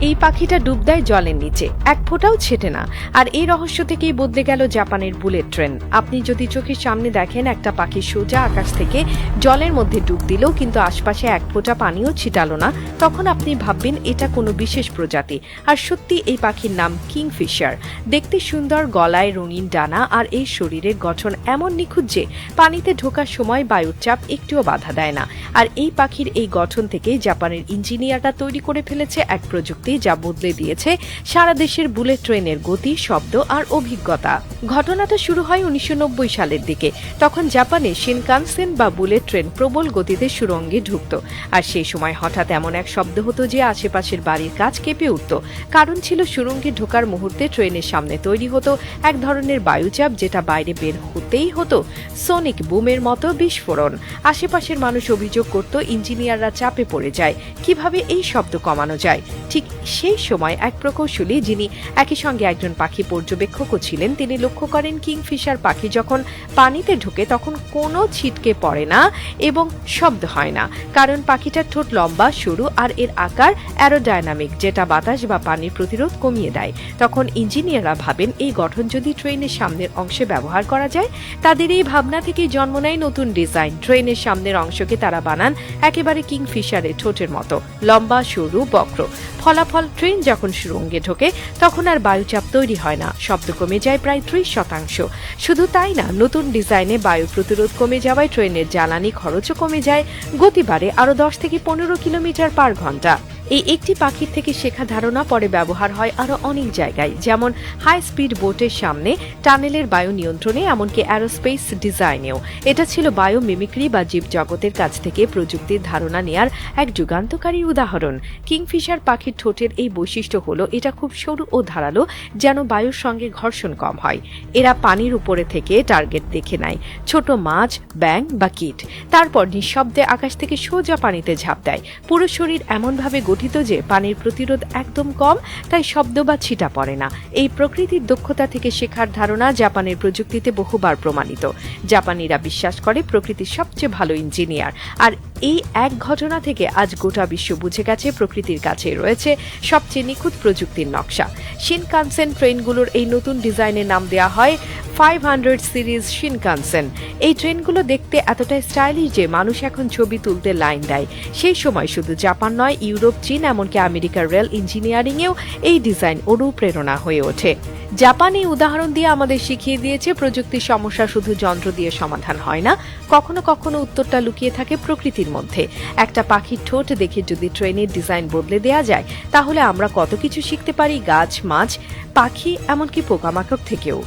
এই পাখিটা ডুব দেয় জলের নিচে। এক ফোঁটাও ছেটে না। আর এই রহস্য থেকেই বদলে গেল জাপানের বুলেট ট্রেন। আপনি যদি চোখের সামনে দেখেন, একটা পাখি সোজা আকাশ থেকে জলের মধ্যে ডুব দিল কিন্তু আশপাশে এক ফোঁটা পানিও ছিটালো না। তখন আপনি ভাববেন, এটা কোনো বিশেষ প্রজাতি। আর সত্যি এই পাখির নাম কিংফিশার। দেখতে সুন্দর, গলায় রঙিন ডানা আর এই শরীরের গঠন এমন নিখুঁত যে পানিতে ঢোকার সময় বায়ুর চাপ একটুও বাধা দেয় না। আর এই পাখির এই গঠন থেকে জাপানের ইঞ্জিনিয়াররা তৈরি করে ফেলেছে এক প্রযুক্তি। যা বদলে দিয়েছে, সারা দেশের বুলেট ট্রেনের গতি, শব্দ আর অভিজ্ঞতা। ঘটনাটা শুরু হয় উনিশশো নব্বই সালের দিকে, তখন জাপানে শিনকানসেন বা বুলেট ট্রেন প্রবল গতিতে সুরঙ্গে ঢুকত। আর সেই সময় হঠাৎ এমন এক শব্দ হতো যে আশেপাশের বাড়ির কাজ কেঁপে উঠত। কারণ ছিল সুরঙ্গে ঢোকার মুহূর্তে ট্রেনের সামনে তৈরি হতো এক ধরনের বায়ুচাপ যেটা বাইরে বের হতেই হতো, সোনিক বুমের মতো বিস্ফোরণ। আশেপাশের মানুষ অভিযোগ করত, ইঞ্জিনিয়াররা চাপে পড়ে যায়, কীভাবে এই শব্দ কমানো যায়? ঠিক সেই সময় এক প্রকৌশলী যিনি একই সঙ্গে একজন পাখি পর্যবেক্ষকও ছিলেন, তিনি লক্ষ্য করেন কিংফিশার পাখি যখন পানিতে ঢোকে তখন কোনো ছিটকে পড়ে না এবং শব্দ হয় না, কারণ পাখিটার ঠোঁট লম্বা, সরু আর এর আকার অ্যারোডায়নামিক যেটা বাতাস বা পানির প্রতিরোধ কমিয়ে দেয়। তখন ইঞ্জিনিয়াররা ভাবেন, এই গঠন যদি ট্রেনের সামনের অংশে ব্যবহার করা যায়, তাদের এই ভাবনা থেকেই জন্ম নেয় নতুন ডিজাইন। ট্রেনের সামনের অংশকে তারা বানান একেবারে কিংফিশারের ঠোঁটের মতো, লম্বা, সরু, বক্র। ফলাফল ট্রেন যখন সুরঙ্গে ঢোকে, তখন আর বায়ুচাপ তৈরি হয় না। শব্দ কমে যায় প্রায় ত্রিশ শতাংশ। শুধু তাই না, নতুন ডিজাইনে বায়ু প্রতিরোধ কমে যাওয়ায় ট্রেনের জ্বালানি খরচও কমে যায়। গতিবারে আরও দশ থেকে পনেরো কিলোমিটার পার ঘণ্টা। এই একটি পাখির থেকে শেখা ধারণা পরে ব্যবহার হয় আরও অনেক জায়গায়, যেমন হাই স্পিড বোটের সামনে টানেলের বায়ু নিয়ন্ত্রণে, এমনকি অ্যারোস্পেস ডিজাইনেও এটা ছিল বায়ু মিমিক্রি বা জীব জগতের কাছ থেকে প্রযুক্তির ধারণা নেয়ার এক যুগান্তকারী উদাহরণ। কিংফিশার পাখির ঠোঁটের এই বৈশিষ্ট্য হলো, এটা খুব সরু ও ধারালো, যেন বায়ুর সঙ্গে ঘর্ষণ কম হয়। এরা পানির উপরে থেকে টার্গেট দেখে নেয়। ছোট মাছ ব্যাং বা কিট। তারপর নিঃশব্দে আকাশ থেকে সোজা পানিতে ঝাঁপ দেয়। পুরো শরীর এমনভাবে গঠিত যে পানির প্রতিরোধ একদম কম, তাই শব্দ বা ছিটা পড়ে না। এই প্রকৃতির দক্ষতা থেকে শেখার ধারণা জাপানের প্রযুক্তিতে বহুবার প্রমাণিত। জাপানিরা বিশ্বাস করে প্রকৃতির সবচেয়ে ভালো ইঞ্জিনিয়ার। আর এই এক ঘটনা থেকে আজ গোটা বিশ্ব বুঝে গেছে প্রকৃতির কাছে রয়েছে সবচেয়ে নিখুঁত প্রযুক্তির নকশা। শিনকানসেন ট্রেনগুলোর এই নতুন ডিজাইনের নাম দেওয়া হয় ফাইভ হান্ড্রেড সিরিজ শিনকানসেন এই ট্রেনগুলো দেখতে এতটাই স্টাইলিশ যে মানুষ এখন ছবি তুলতে লাইন দেয়। সেই সময় শুধু জাপান নয়, ইউরোপ, চীন, এমনকি আমেরিকার রেল ইঞ্জিনিয়ারিংয়েও এই ডিজাইন অনুপ্রেরণা হয়ে ওঠে। জাপান উদাহরণ দিয়ে আমাদের শিখিয়ে দিয়েছে, প্রযুক্তির সমস্যা শুধু যন্ত্র দিয়ে সমাধান হয় না, কখনো কখনো উত্তরটা লুকিয়ে থাকে প্রকৃতির মধ্যে। একটা পাখির ঠোঁট দেখে যদি ট্রেনের ডিজাইন বদলে দেওয়া যায়, তাহলে আমরা কত কিছু শিখতে পারি, গাছ, মাছ, পাখি, এমনকি পোকামাকড় থেকেও।